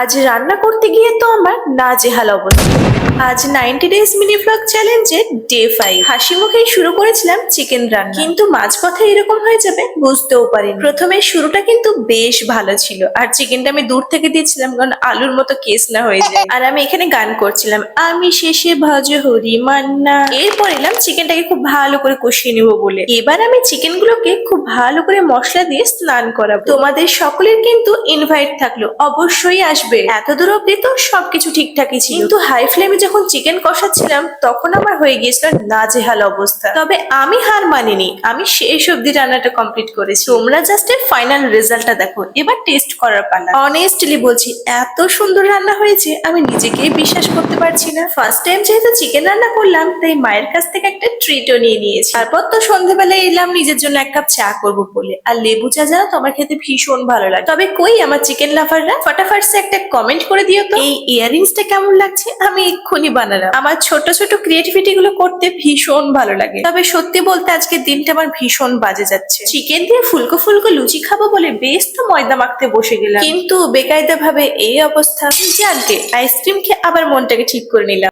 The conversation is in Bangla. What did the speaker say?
আজ রান্না করতে গিয়ে তো আমার নাজেহাল অবস্থা। আজ নাইনটি ডেজ মিনি ব্লগ চ্যালেঞ্জের ডে ফাইভ হাসি মুখেই শুরু করেছিলাম চিকেন রান্না। কিন্তু মাঝপথে এরকম হয়ে যাবে বুঝতেও পারিনি। প্রথমে শুরুটা কিন্তু বেশ ভালো ছিল। আর চিকেনটা আমি দূর থেকে দিয়েছিলাম কারণ আলুর মতো কেস না হয়ে যায়। আর আমি এখানে গান করছিলাম। আমি শেষে ভজ হরি মান্না। এরপর এলাম চিকেনটাকে খুব ভালো করে কষিয়ে নেব বলে। এবার আমি চিকেন গুলোকে খুব ভালো করে মশলা দিয়ে স্নান করাবো। তোমাদের সকলের কিন্তু ইনভাইট থাকল। অবশ্যই আসবে। এত দূর অব্দি তো সবকিছু ঠিকঠাকই ছিল। কিন্তু হাই ফ্লেমে যখন চিকেন কষাচ্ছিলাম তখন আমার হয়ে গিয়েছিল নাজেহাল অবস্থা। তবে আমি হার মানিনি। আমি শেষ অব্দি রান্নাটা কমপ্লিট করেছি। তোমরা জাস্ট এর ফাইনাল রেজাল্টটা দেখো। এবার টেস্ট করার পালা। অনেস্টলি বলছি এত সুন্দর রান্না হয়েছে আমি নিজেকেই বিশ্বাস করতে পারছি না। ফার্স্ট টাইম যেহেতু চিকেন রান্না করলাম তাই মায়ের কাছ থেকে একটা ট্রিটও নিয়ে নিয়েছি। তারপর তো সন্ধ্যেবেলায় এলাম নিজের জন্য এক কাপ চা করব বলে। আর লেবু চা জানো তো আমার খেতে ভীষণ ভালো লাগে। তবে কই আমার চিকেন লাভাররা ফটাফট একটা কমেন্ট করে দিও তো। এই ইয়ারিংসটা কেমন লাগছে? আমি এক্ষুনি বানালাম। আমার ছোট ছোট ক্রিয়েটিভিটি গুলো করতে ভীষণ ভালো লাগে। তবে সত্যি বলতে আজকে দিনটা আমার ভীষণ বাজে যাচ্ছে। চিকেন দিয়ে ফুলকো ফুলকো লুচি খাব বলে বেশ তো ময়দা মাখতে বসে গেলাম। কিন্তু বেকায়দা ভাবে এই অবস্থা। আইসক্রিম খেয়ে আবার মনটাকে ঠিক করে নিলাম।